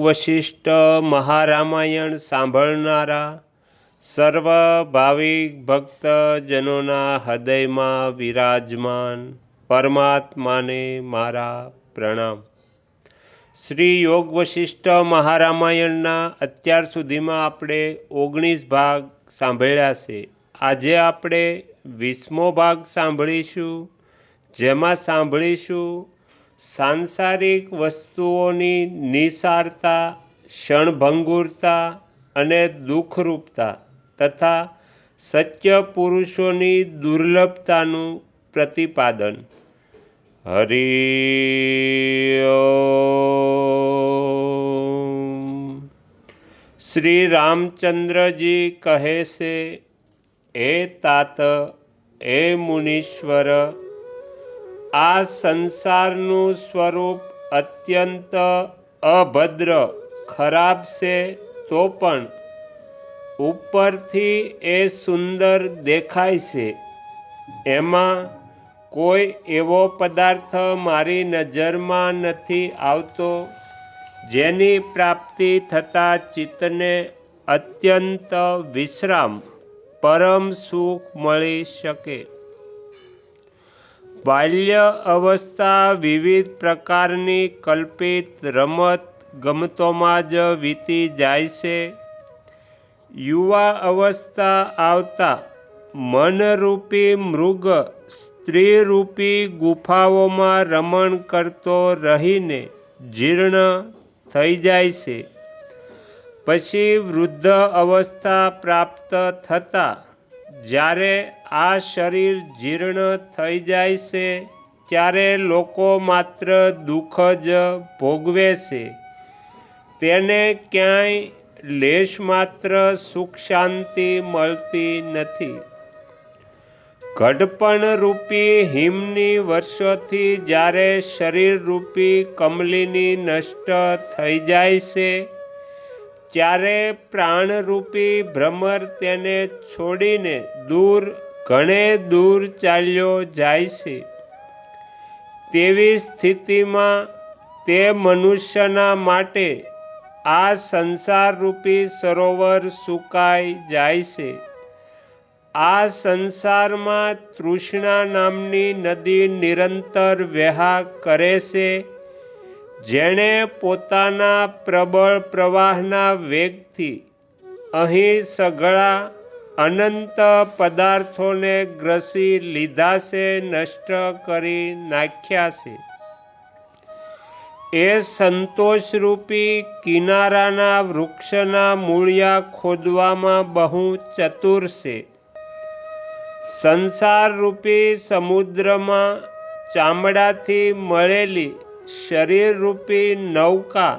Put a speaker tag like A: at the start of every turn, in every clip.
A: વશિષ્ઠ મહારામાયણ સાંભળનારા સર્વ ભાવિક ભક્તજનોના હૃદયમાં વિરાજમાન પરમાત્માને મારા પ્રણામ. શ્રી યોગ વશિષ્ઠ મહારામાયણના અત્યાર સુધીમાં આપણે ઓગણીસ ભાગ સાંભળ્યા છે. આજે આપણે વીસમો ભાગ સાંભળીશું, જેમાં સાંભળીશું સાંસારિક વસ્તુઓની નિસારતા, ક્ષણભંગુરતા અને દુઃખરૂપતા તથા સત્ય પુરુષોની દુર્લભતાનું પ્રતિપાદન. હરિ શ્રી રામચંદ્રજી કહે છે, હે તાત, હે મુનીશ્વર આ સંસારનું સ્વરૂપ અત્યંત અભદ્ર, ખરાબ છે તો પણ ઉપરથી એ સુંદર દેખાય છે. એમાં કોઈ એવો પદાર્થ મારી નજરમાં નથી આવતો જેની પ્રાપ્તિ થતાં ચિત્તને અત્યંત વિશ્રામ, પરમ સુખ મળી શકે. બાલ્ય અવસ્થા વિવિધ પ્રકારની કલ્પિત રમત ગમતોમાં જ વીતી જાય છે. યુવા અવસ્થા આવતા મનરૂપી મૃગ સ્ત્રીરૂપી ગુફાઓમાં રમણ કરતો રહીને જીર્ણ થઈ જાય છે. પછી વૃદ્ધ અવસ્થા પ્રાપ્ત થતાં જ્યારે આ શરીર જીર્ણ થઈ જાય છે, ત્યારે લોકો માત્ર દુઃખ જ ભોગવે છે. તેને ક્યાંય લેશ માત્ર સુખ શાંતિ મળતી નથી. ઘડપણ રૂપી હિમની વર્ષોથી જ્યારે શરીર રૂપી કમલીની નષ્ટ થઈ જાય છે ત્યારે પ્રાણરૂપી ભ્રમર તેને છોડીને દૂર, ઘણે દૂર ચાલ્યો જાય છે, તેવી સ્થિતિમાં તે મનુષ્યના માટે આ સંસારરૂપી સરોવર સુકાઈ જાય છે. આ સંસારમાં તૃષ્ણા નામની નદી નિરંતર વહા કરે છે. જેણે પોતાના પ્રબળ પ્રવાહના વેગથી અહીં સઘળા અનંત પદાર્થોને ગ્રસી લીધા છે, નષ્ટ કરી નાખ્યા છે. એ સંતોષરૂપી કિનારાના વૃક્ષના મૂળિયા ખોદવામાં બહુ ચતુર છે. સંસારરૂપી સમુદ્રમાં ચામડાથી મળેલી શરીરરૂપી નૌકા,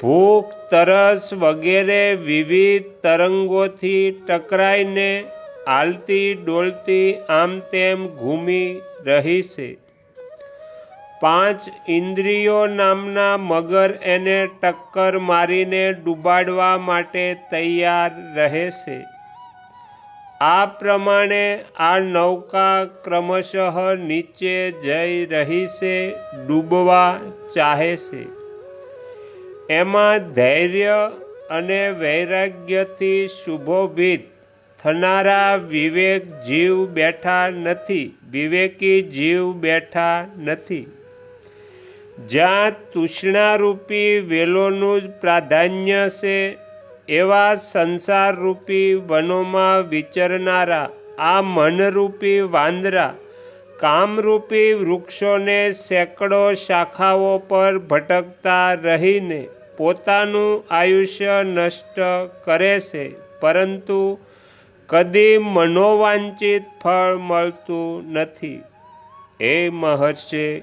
A: ભૂખ, તરસ વગેરે વિવિધ તરંગોથી ટકરાઈને હાલતી ડોલતી આમ તેમ ઘૂમી રહી છે. પાંચ ઇન્દ્રિયો નામના મગર એને ટક્કર મારીને ડૂબાડવા માટે તૈયાર રહે છે. આ પ્રમાણે આ નૌકા ક્રમશઃ નીચે જઈ રહી છે, ડૂબવા ચાહે છે. એમાં ધૈર્ય અને વૈરાગ્યથી શુભોભિત થનારા વિવેક જીવ બેઠા નથી, વિવેકી જીવ બેઠા નથી. જ્યાં તૃષ્ણારૂપી વેલોનું જ પ્રાધાન્ય છે એવા સંસારરૂપી વનોમાં વિચરનારા, આ મનરૂપી વાંદરા, કામરૂપી વૃક્ષોને સેંકડો શાખાઓ પર ભટકતા રહીને પોતાનું આયુષ્ય નષ્ટ કરે છે, પરંતુ કદી મનોવાંચિત ફળ મળતું નથી. હે મહર્ષિ,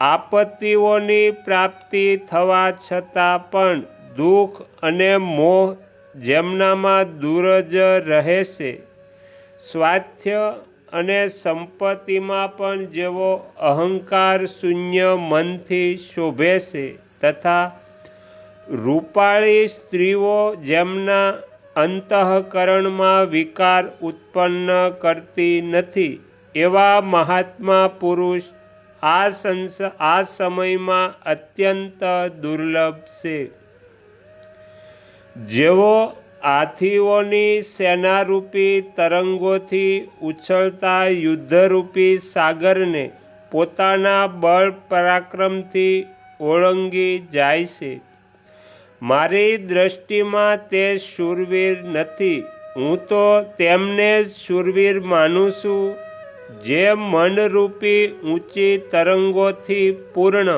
A: આપત્તિઓની પ્રાપ્તિ થવા છતાં પણ દુઃખ અને મોહ જેમનામાં દૂર જ રહે છે સ્વાસ્થ્ય અને સંપત્તિમાં પણ જેવો અહંકાર શૂન્ય મનથી શોભે છે તથા રૂપાળી સ્ત્રીઓ જેમના અંતઃકરણમાં વિકાર ઉત્પન્ન કરતી નથી, એવા મહાત્મા પુરુષ આ સંસ, આ સમયમાં અત્યંત દુર્લભ છે. જેવો હાથીઓની સેનારૂપી તરંગોથી ઉછળતા યુદ્ધરૂપી સાગરને પોતાના બળ પરાક્રમથી ઓળંગી જાય છે. મારી દ્રષ્ટિમાં તે શૂરવીર નથી. હું તો તેમને જ શૂરવીર માનું છું, જે મનરૂપી ઊંચી તરંગોથી પૂર્ણ.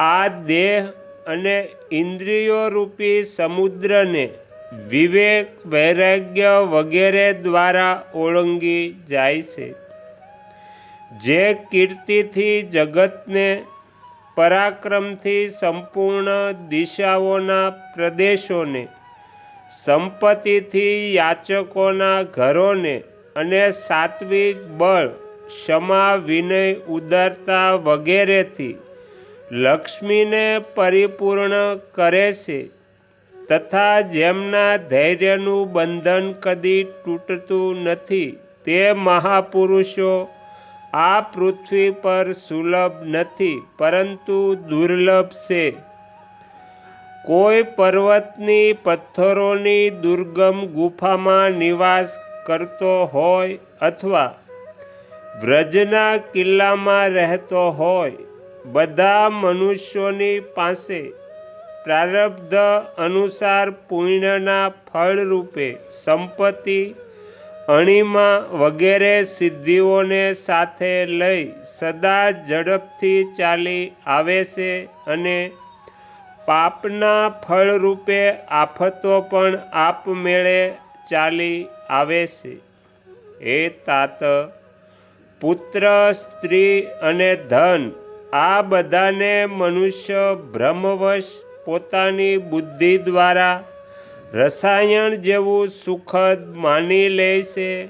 A: આ દેહ અને ઇન્દ્રિયોરૂપી સમુદ્રને વિવેક, વૈરાગ્ય વગેરે દ્વારા ઓળંગી જાય છે. જે કીર્તિથી જગતને પરાક્રમથી સંપૂર્ણ દિશાઓના પ્રદેશોને, સંપત્તિથી યાચકોના ઘરોને અને સાત્વિક બળ, ક્ષમા, વિનય, ઉદારતા વગેરેથી લક્ષ્મીને પરિપૂર્ણ કરે છે, તથા જેમના ધૈર્યનું બંધન કદી તૂટતું નથી, તે મહાપુરુષો આ પૃથ્વી પર સુલભ નથી, પરંતુ દુર્લભ છે. કોઈ પર્વતની પથ્થરોની દુર્ગમ ગુફામાં નિવાસ કરતો હોય અથવા વ્રજના કિલ્લામાં રહેતો હોય બધા મનુષ્યોની પાસે પ્રારબ્ધ અનુસાર પુણ્યના ફળરૂપે સંપત્તિ, અણીમાં વગેરે સિદ્ધિઓને સાથે લઈ સદા ઝડપથી ચાલી આવે છે અને પાપના ફળરૂપે આફતો પણ આપમેળે ચાલી આવે છે. હે તાત પુત્ર, સ્ત્રી અને ધન આ બધાને મનુષ્ય ભ્રમવશ પોતાની બુદ્ધિ દ્વારા રસાયણ જેવું સુખદ માની લે છે.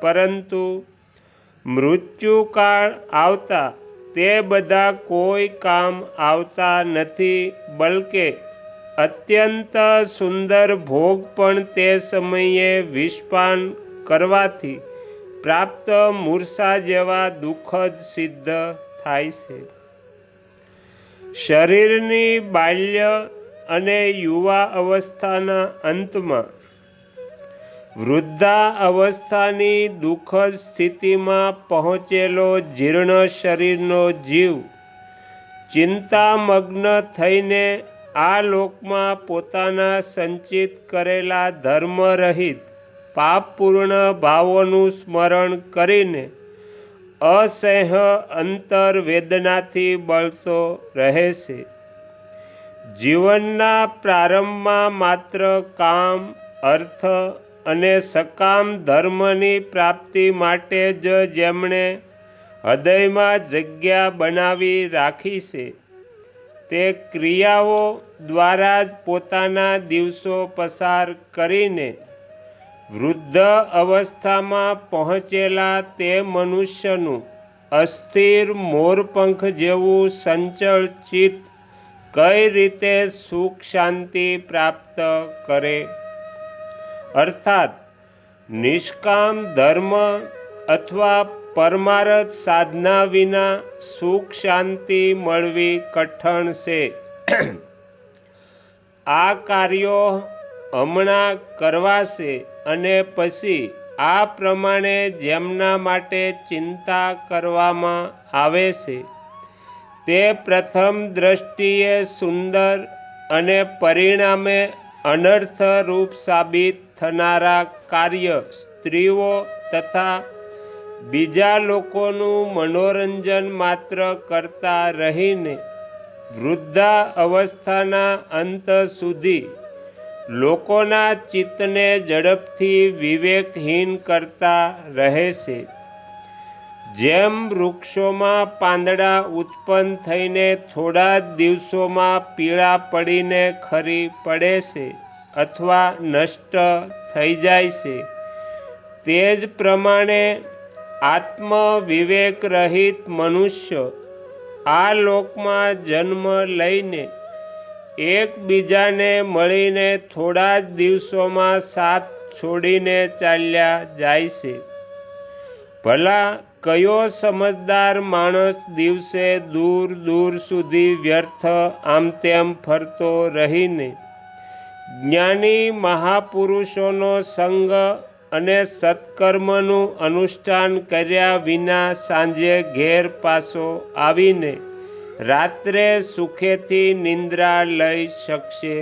A: પરંતુ મૃત્યુકાળ આવતા તે બધા કોઈ કામ આવતા નથી, બલકે અત્યંત સુંદર ભોગ પણ તે સમયે વિષપાન કરવાથી પ્રાપ્ત મૂર્છા જેવા દુઃખદ સિદ્ધ થાય છે. શરીરની બાલ્ય અને યુવા અવસ્થાના અંતમાં વૃદ્ધા અવસ્થાની દુઃખદ સ્થિતિમાં પહોંચેલો જીર્ણ શરીરનો જીવ ચિંતામગ્ન થઈને આ લોકમાં પોતાના સંચિત કરેલા ધર્મરહિત પાપપૂર્ણ ભાવોનું સ્મરણ કરીને અસહ્ય અંતરવેદનાથી બળતો રહે છે. જીવનના પ્રારંભમાં માત્ર કામ, અર્થ અને સકામ ધર્મની પ્રાપ્તિ માટે જ જેમણે હૃદયમાં જગ્યા બનાવી રાખી છે, તે ક્રિયાઓ દ્વારા જ પોતાના દિવસો પસાર કરીને વૃદ્ધ અવસ્થામાં પહોંચેલા તે મનુષ્યનું અસ્થિર મોરપંખ જેવું સંચળ ચિત્ત કઈ રીતે સુખ શાંતિ પ્રાપ્ત કરે? અર્થાત, નિષ્કામ ધર્મ અથવા પરમારથ સાધના વિના સુખ શાંતિ મળવી કઠણ છે. આ કાર્યો હમણાં કરવાશે અને પછી આ પ્રમાણે જેમના માટે ચિંતા કરવામાં આવે છે. તે પ્રથમ દ્રષ્ટિએ સુંદર અને પરિણામે અનર્થરૂપ સાબિત થનારા કાર્ય સ્ત્રીઓ તથા બીજા લોકોનું મનોરંજન માત્ર કરતા રહીને વૃદ્ધા અવસ્થાના અંત સુધી લોકોના ચિત્તને ઝડપથી વિવેકહીન કરતા રહે છે. જેમ વૃક્ષોમાં પાંદડા ઉત્પન્ન થઈને થોડા દિવસોમાં પીળા પડીને ખરી પડે છે અથવા નષ્ટ થઈ જાય છે, તે જ પ્રમાણે આત્મ વિવેક રહિત મનુષ્ય આ લોકમાં જન્મ લઈને એકબીજાને મળીને થોડા જ દિવસોમાં સાથ છોડીને ચાલ્યા જાય છે. ભલા કયો સમજદાર માણસ દિવસે દૂર દૂર સુધી વ્યર્થ આમ તેમ ફરતો રહીને? જ્ઞાની મહાપુરુષોનો સંગ અને સત્કર્મનું અનુષ્ઠાન કર્યા વિના સાંજે ઘેર પાછો આવીને રાત્રે સુખેથી નિંદ્રા લઈ શકશે.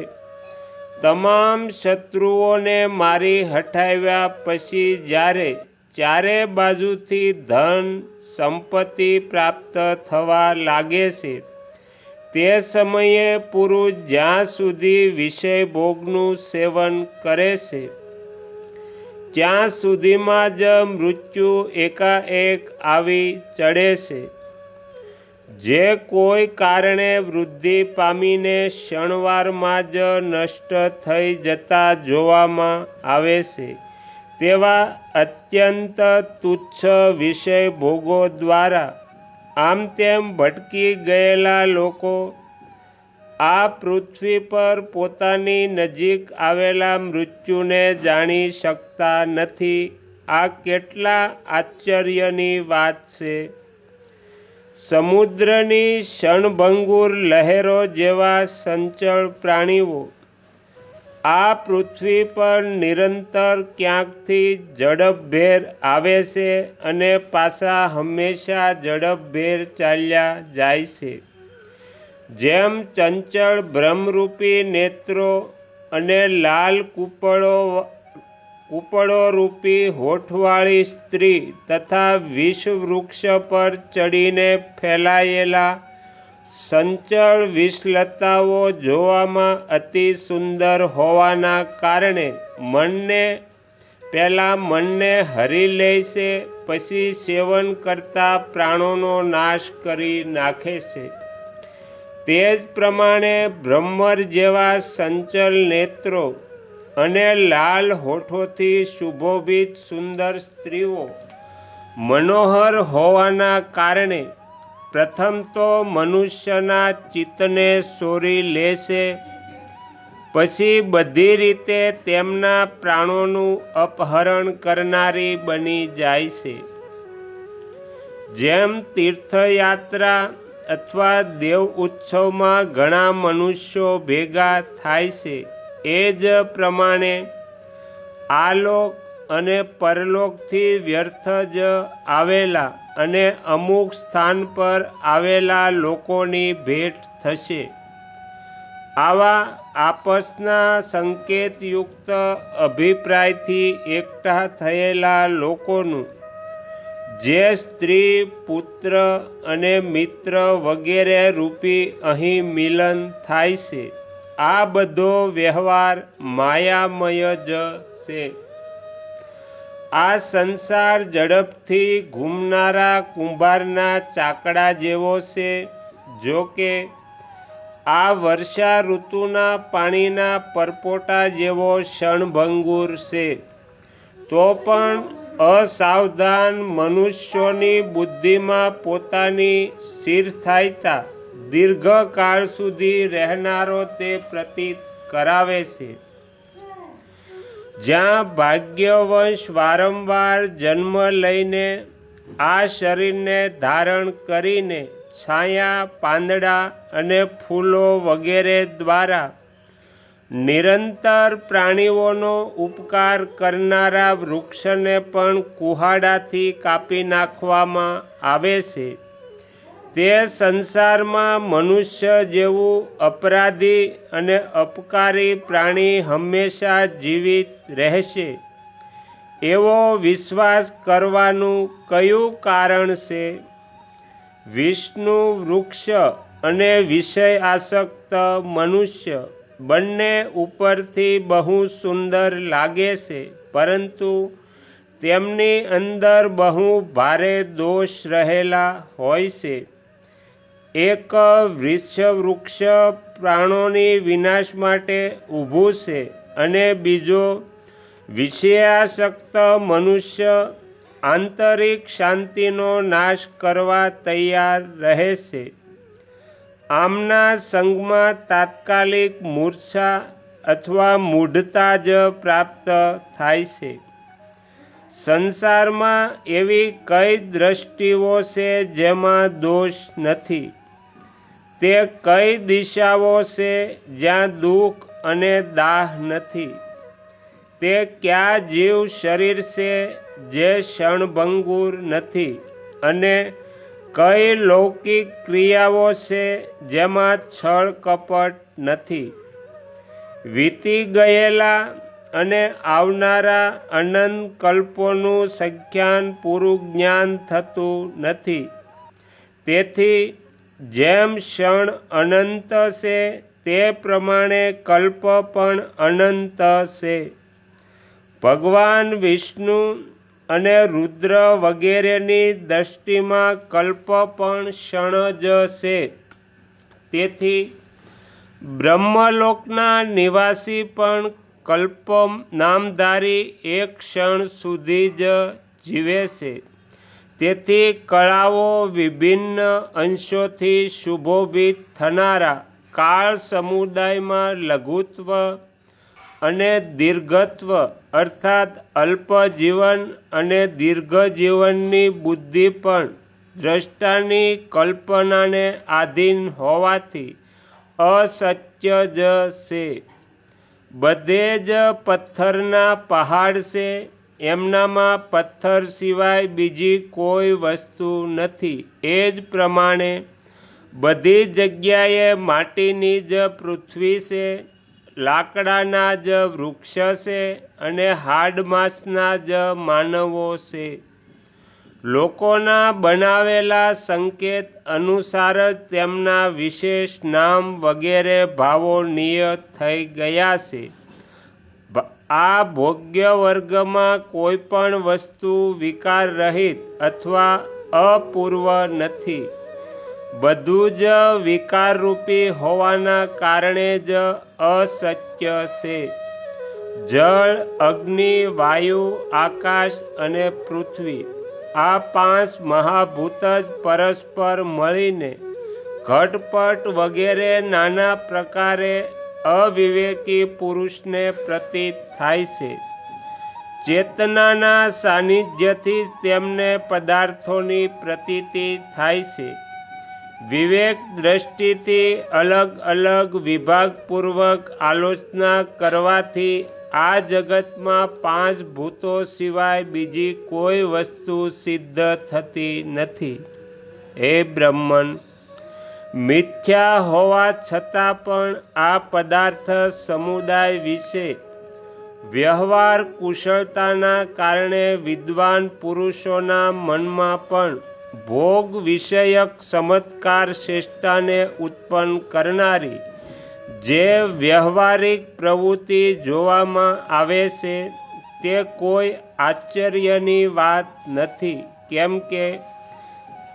A: તમામ શત્રુઓને મારી હટાવ્યા પછી જ્યારે ચારે બાજુથી ધન, સંપત્તિ પ્રાપ્ત થવા લાગે છે, તે સમયે પુરુષ જ્યાં સુધી વિષય ભોગનું સેવન કરે છે, ત્યાં સુધીમાં જ મૃત્યુ એકાએક આવી ચડે છે. જે કોઈ કારણે વૃદ્ધિ પામીને ક્ષણવારમાં જ નષ્ટ થઈ જતા જોવામાં આવે છે, તેવા અત્યંત તુચ્છ વિષય ભોગો દ્વારા આમ તેમ ભટકી ગયેલા લોકો આ પૃથ્વી પર પોતાની નજીક આવેલા મૃત્યુને જાણી શકતા નથી. આ કેટલા આશ્ચર્યની વાત છે. સમુદ્રની ક્ષણભંગુર લહેરો જેવા સંચળ પ્રાણીઓ. આ પૃથ્વી પર નિરંતર ક્યાંકથી ઝડપભેર આવે છે અને પાછા હંમેશા ઝડપભેર ચાલ્યા જાય છે. જેમ ચંચળ ભ્રમરૂપી નેત્રો અને લાલ કૂપળો રૂપી હોઠવાળી સ્ત્રી તથા વિષવૃક્ષ પર ચડીને ફેલાયેલા સંચળ વિષલતાઓ જોવામાં અતિ સુંદર હોવાના કારણે મનને, પહેલાં મનને હરી લે છે, પછી સેવન કરતા પ્રાણોનો નાશ કરી નાખે છે. તે જ પ્રમાણે બ્રહ્મર જેવા સંચલ નેત્રો અને લાલ હોઠોથી સુભોભિત સુંદર સ્ત્રીઓ. મનોહર હોવાના કારણે પ્રથમ તો મનુષ્યના ચિત્તને સોરી લેશે, પછી બધી રીતે તેમના પ્રાણોનું અપહરણ કરનારી બની જાય છે. જેમ તીર્થયાત્રા અથવા દેવ ઉત્સવમાં ઘણા મનુષ્યો ભેગા થાય છે એ જ પ્રમાણે આલોક અને પરલોકથી વ્યર્થ જ આવેલા અને અમુક સ્થાન પર આવેલા લોકોની ભેટ થશે. આવા આપસના સંકેતયુક્ત અભિપ્રાયથી એકઠા થયેલા લોકોનું જે સ્ત્રી, પુત્ર અને મિત્ર વગેરે રૂપી અહીં મિલન થાય છે. આ બધો વ્યવહાર માયામય જ છે. આ સંસાર ઝડપથી ઘૂમનારા કુંભારના ચાકડા જેવો છે. જો કે, આ વર્ષા ઋતુના પાણીના પરપોટા જેવો ક્ષણભંગુર છે. તો પણ અસાવધાન મનુષ્યોની બુદ્ધિમાં પોતાની સ્થિરસ્થાયતા દીર્ઘકાળ સુધી રહેનારો તે પ્રતીત કરાવે છે. જ્યાં ભાગ્યવંશ વારંવાર જન્મ લઈને આ શરીરને ધારણ કરીને છાયા, પાંદડા અને ફૂલો વગેરે દ્વારા નિરંતર પ્રાણીઓનો ઉપકાર કરનારા વૃક્ષને પણ કુહાડાથી કાપી નાખવામાં આવે છે. તે સંસારમાં મનુષ્ય જેવું અપરાધી અને અપકારી પ્રાણી હંમેશા જીવિત રહેશે. એવો વિશ્વાસ કરવાનું કયું કારણ છે? વિષ્ણુ વૃક્ષ અને વિષય આસક્ત મનુષ્ય બંને ઉપરથી બહુ સુંદર લાગે છે, પરંતુ તેમની અંદર બહુ ભારે દોષ રહેલા હોય છે. એક વૃક્ષ પ્રાણોની વિનાશ માટે ઊભું છે અને બીજો વિષયાસક્ત મનુષ્ય આંતરિક શાંતિનો નાશ કરવા તૈયાર રહે છે. આમના સંગમાં તાત્કાલિક મૂર્છા અથવા મૂઢતા જ પ્રાપ્ત થાય છે. સંસારમાં એવી કઈ દ્રષ્ટિઓ છે જેમાં દોષ નથી? તે કઈ દિશાઓ છે જ્યાં દુઃખ અને દાહ નથી? તે કયા જીવ શરીર છે જે ક્ષણભંગુર નથી? અને કઈ લૌકિક ક્રિયાઓ છે જેમાં છળ કપટ નથી? વીતી ગયેલા અને આવનારા અનંત કલ્પોનું સંખ્યાન પૂરું જ્ઞાન થતું નથી. તેથી જેમ ક્ષણ અનંત છે, તે પ્રમાણે કલ્પ પણ અનંત છે. ભગવાન વિષ્ણુ અને રુદ્ર વગેરેની દ્રષ્ટિમાં કલ્પ પણ ક્ષણ જ છે. તેથી બ્રહ્મલોકના નિવાસી પણ કલ્પ નામધારી એક ક્ષણ સુધી જ જીવે છે. તેથી કળાઓ વિભિન્ન અંશોથી શુભોભિત થનારા કાળ સમુદાયમાં લઘુત્વ અને દીર્ઘત્વ અર્થાત અલ્પ જીવન અને દીર્ઘ જીવનની બુદ્ધિ પણ દ્રષ્ટાની કલ્પનાને આધીન હોવાથી અસત્ય જ છે. બધે જ પથ્થરના પહાડ છે. એમનામાં પથ્થર સિવાય બીજી કોઈ વસ્તુ નથી. એ જ પ્રમાણે બધી જગ્યાએ માટીની જ પૃથ્વી છે, લાકડાના જ વૃક્ષ છે અને હાડમાસના જ માનવો છે. લોકોના બનાવેલા સંકેત અનુસાર જ તેમના વિશેષ નામ વગેરે ભાવો નિયત થઈ ગયા છે. આ ભોગ્ય વર્ગમાં કોઈ પણ વસ્તુ વિકાર રહિત અથવા અપૂર્વ નથી. બધું જ વિકારરૂપી હોવાના કારણે જ અસત્ય છે. જળ, અગ્નિ, વાયુ, આકાશ અને પૃથ્વી આ પાંચ મહાભૂત જ પરસ્પર મળીને ઘટપટ વગેરે નાના પ્રકારે અવિવેકી પુરુષને પ્રતીત થાય છે. ચેતનાના સાનિધ્યથી તેમને પદાર્થોની પ્રતીતિ થાય છે. વિવેક દ્રષ્ટિથી અલગ અલગ વિભાગપૂર્વક આલોચના કરવાથી આ જગતમાં પાંચ ભૂતો સિવાય બીજી કોઈ વસ્તુ સિદ્ધ થતી નથી. હે બ્રહ્મન મિથ્યા હોવા છતાં પણ આ પદાર્થ સમુદાય વિશે વ્યવહાર કુશળતાના કારણે વિદ્વાન પુરુષોના મનમાં પણ ભોગ વિષયક ચમત્કાર શ્રેષ્ઠાને ઉત્પન્ન કરનારી જે વ્યવહારિક પ્રવૃત્તિ જોવામાં આવે છે, તે કોઈ આશ્ચર્યની વાત નથી. કેમ કે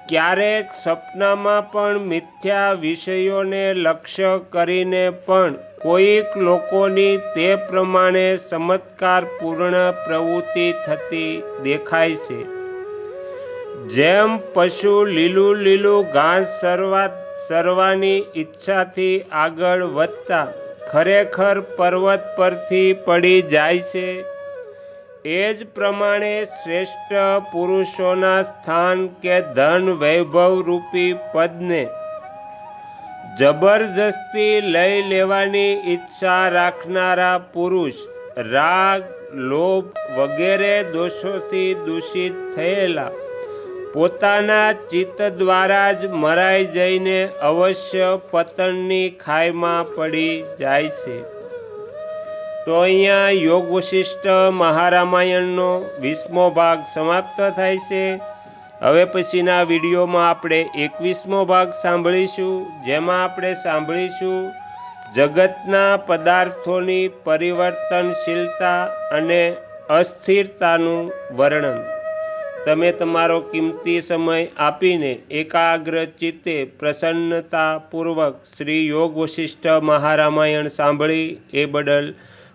A: ક્યારેક સપનામાં પણ મિથ્યા વિષયોને લક્ષ્ય કરીને પણ કોઈક લોકોની તે પ્રમાણે ચમત્કારપૂર્ણ પ્રવૃત્તિ થતી દેખાય છે. જેમ પશુ લીલું લીલું ઘાસ સરવા, સરવાની ઈચ્છાથી આગળ વધતા ખરેખર પર્વત પરથી પડી જાય છે એ જ પ્રમાણે શ્રેષ્ઠ પુરુષોના સ્થાન કે ધન વૈભવ રૂપી પદને જબરજસ્તી લઈ લેવાની ઈચ્છા રાખનારા પુરુષ રાગ, લોભ વગેરે દોષોથી દૂષિત થયેલા. પોતાના ચિત્ત દ્વારા જ મરાઈ જઈને અવશ્ય પતનની ખાઈમાં પડી જાય છે. તો અહીંયા યોગ વશિષ્ઠ મહારામાયણનો વીસમો ભાગ સમાપ્ત થાય છે. હવે પછીના વિડીયોમાં આપણે એકવીસમો ભાગ સાંભળીશું. જેમાં આપણે સાંભળીશું જગતના પદાર્થોની પરિવર્તનશીલતા અને અસ્થિરતાનું વર્ણન. તમે તમારો કિંમતી સમય આપીને એકાગ્ર ચિત્તે પ્રસન્નતાપૂર્વક શ્રી યોગ વશિષ્ઠ મહારામાયણ સાંભળી એ બદલ